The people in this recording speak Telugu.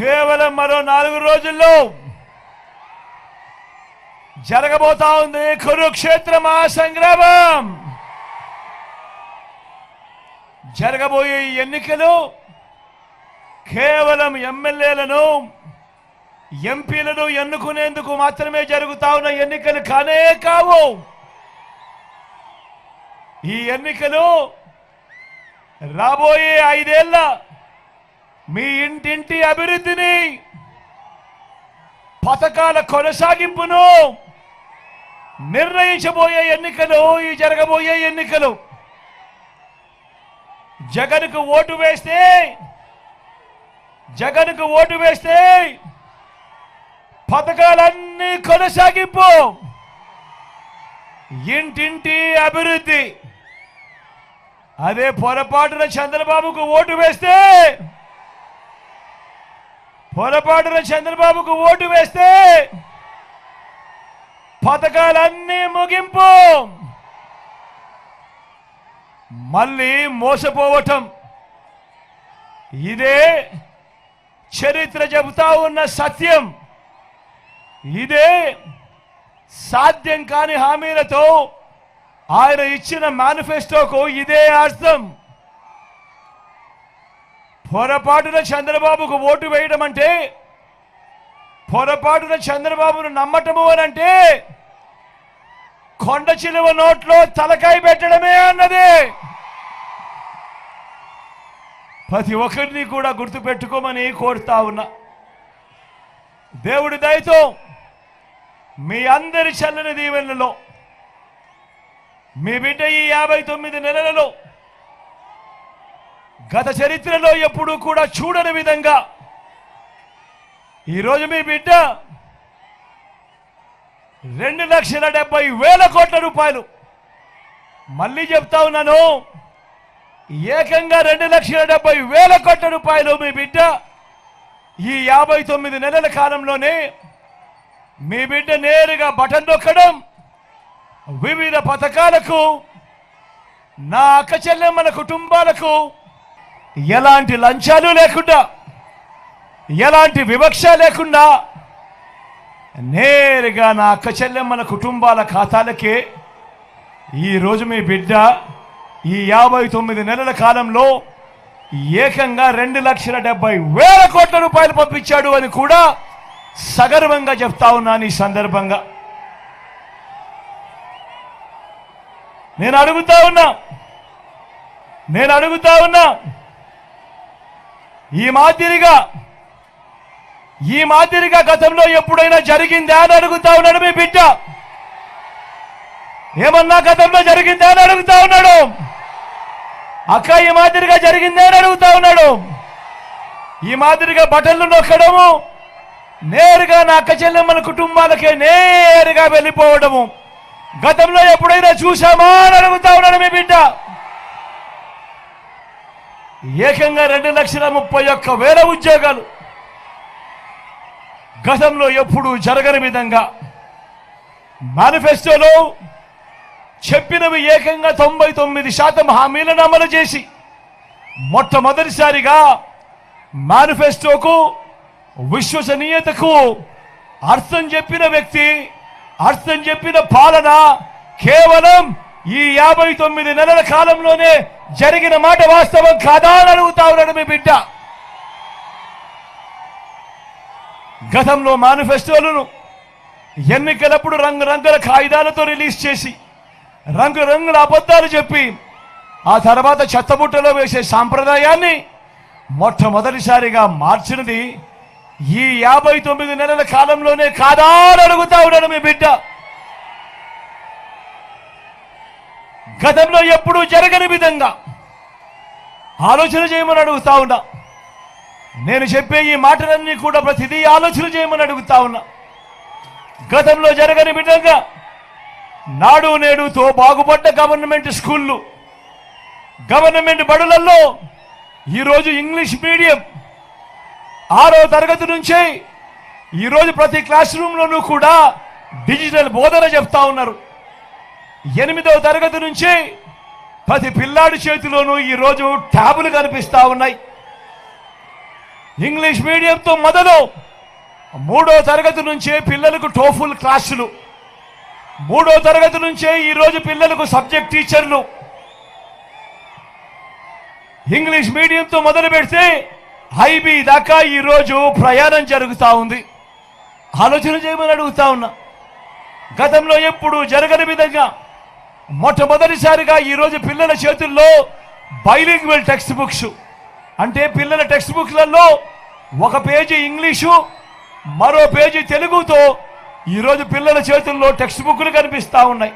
కేవలం మరో నాలుగు రోజుల్లో జరగబోతా ఉంది కురుక్షేత్ర మహాసంగ్రామం జరగబోయే ఈ ఎన్నికలు కేవలం ఎమ్మెల్యేలను ఎంపీలను ఎన్నుకునేందుకు మాత్రమే జరుగుతా ఉన్న ఎన్నికలు కానే కావు. ఈ ఎన్నికలు రాబోయే ఐదేళ్ళ మీ ఇంటింటి అభివృద్ధిని పథకాల కొనసాగింపును నిర్ణయించబోయే ఎన్నికలు ఈ జరగబోయే ఎన్నికలు. జగన్కు ఓటు వేస్తే జగన్కు ఓటు వేస్తే పథకాలన్నీ కొనసాగింపు. ఇంటింటి అభివృద్ధి. అదే పొరపాటున చంద్రబాబుకు ఓటు వేస్తే పొరపాటున చంద్రబాబుకు ఓటు వేస్తే పథకాలన్నీ ముగింపు. మళ్ళీ మోసపోవటం. ఇదే చరిత్ర చెబుతా ఉన్న సత్యం. ఇదే సాధ్యం కాని హామీలతో ఆయన ఇచ్చిన మేనిఫెస్టోకు ఇదే అర్థం. పొరపాటున చంద్రబాబుకు ఓటు వేయడం అంటే పొరపాటున చంద్రబాబును నమ్మటము అని అంటే కొండ చిలువ నోట్లో తలకాయ పెట్టడమే అన్నది. ప్రతి ఒక్కరిని కూడా గుర్తుపెట్టుకోమని కోరుతా ఉన్నా. దేవుడి దయతో మీ అందరి చల్లని దీవెనలో మీ బిడ్డ ఈ యాభై తొమ్మిది నెలలలో గత చరిత్రలో ఎప్పుడూ కూడా చూడని విధంగా ఈరోజు మీ బిడ్డ రెండు లక్షల డెబ్బై వేల కోట్ల రూపాయలు. మళ్ళీ చెప్తా ఉన్నాను ఏకంగా రెండు లక్షల డెబ్బై వేల కోట్ల రూపాయలు మీ బిడ్డ ఈ యాభై తొమ్మిది నెలల కాలంలోనే మీ బిడ్డ నేరుగా బటన్ నొక్కడం వివిధ పథకాలకు నా అక్క చెల్లెమ్మల కుటుంబాలకు ఎలాంటి లంచాలు లేకుండా ఎలాంటి వివక్ష లేకుండా నేరుగా నా అక్క చెల్లెమ్మల కుటుంబాల ఖాతాలకే ఈరోజు మీ బిడ్డ ఈ యాభై తొమ్మిది నెలల కాలంలో ఏకంగా రెండు లక్షల డెబ్బై వేల కోట్ల రూపాయలు పంపించాడు అని కూడా సగర్వంగా చెప్తా ఉన్నాను ఈ సందర్భంగా. నేను అడుగుతా ఉన్నా నేను అడుగుతా ఉన్నా ఈ మాదిరిగా ఈ మాదిరిగా గతంలో ఎప్పుడైనా జరిగిందా అని అడుగుతా ఉన్నాడు మీ బిడ్డ. ఏమన్నా గతంలో జరిగిందా అని అడుగుతా ఉన్నాడు. అక్క ఈ మాదిరిగా జరిగిందా అని అడుగుతా ఉన్నాడు. ఈ మాదిరిగా బటన్లు నొక్కడము నేరుగా నా అక్క చెల్లెమ్మల కుటుంబాలకే నేరుగా వెళ్ళిపోవడము. గతంలో ఎప్పుడైనా చూసామా అని అడుగుతా ఉన్నాడు మీ బిడ్డ. ఏకంగా రెండు లక్షల ముప్పై ఒక్క వేల ఉద్యోగాలు గతంలో ఎప్పుడూ జరగని విధంగా మేనిఫెస్టోలో చెప్పినవి ఏకంగా తొంభై తొమ్మిది శాతం హామీలను అమలు చేసి మొట్టమొదటిసారిగా మేనిఫెస్టోకు విశ్వసనీయతకు అర్థం చెప్పిన వ్యక్తి అర్థం చెప్పిన పాలన కేవలం ఈ యాభై తొమ్మిది నెలల కాలంలోనే జరిగిన మాట వాస్తవం కాదా అని అడుగుతా ఉన్నాడు మీ బిడ్డ. గతంలో మేనిఫెస్టోలను ఎన్నికలప్పుడు రంగురంగుల కాగితాలతో రిలీజ్ చేసి రంగురంగుల అబద్ధాలు చెప్పి ఆ తర్వాత చెత్తబుట్టలో వేసే సాంప్రదాయాన్ని మొట్టమొదటిసారిగా మార్చినది ఈ యాభై తొమ్మిది నెలల కాలంలోనే కాదా అని అడుగుతా ఉన్నాడు మీ బిడ్డ. గతంలో ఎప్పుడూ జరగని విధంగా ఆలోచన చేయమని అడుగుతా ఉన్నా. నేను చెప్పే ఈ మాటలన్నీ కూడా ప్రతిదీ ఆలోచన చేయమని అడుగుతా ఉన్నా. గతంలో జరగని విధంగా నాడు నేడుతో బాగుపడ్డ గవర్నమెంట్ స్కూళ్ళు గవర్నమెంట్ బడులలో ఈరోజు ఇంగ్లీష్ మీడియం ఆరో తరగతి నుంచే ఈరోజు ప్రతి క్లాస్ రూమ్లోనూ కూడా డిజిటల్ బోధన చెప్తా ఉన్నారు. ఎనిమిదవ తరగతి నుంచి ప్రతి పిల్లాడి చేతిలోనూ ఈరోజు ట్యాబులు కనిపిస్తూ ఉన్నాయి. ఇంగ్లీష్ మీడియంతో మొదలు మూడో తరగతి నుంచే పిల్లలకు టోఫుల్ క్లాసులు. మూడో తరగతి నుంచే ఈరోజు పిల్లలకు సబ్జెక్ట్ టీచర్లు. ఇంగ్లీష్ మీడియంతో మొదలు పెడితే ఐబీ దాకా ఈరోజు ప్రయాణం జరుగుతూ ఉంది. ఆలోచన చేయమని అడుగుతా ఉన్నా. గతంలో ఎప్పుడు జరగని విధంగా మొట్టమొదటిసారిగా ఈరోజు పిల్లల చేతుల్లో బైలింగ్వల్ టెక్స్ట్ బుక్స్ అంటే పిల్లల టెక్స్ట్ బుక్లలో ఒక పేజీ ఇంగ్లీషు మరో పేజీ తెలుగుతో ఈరోజు పిల్లల చేతుల్లో టెక్స్ట్ బుక్లు కనిపిస్తా ఉన్నాయి.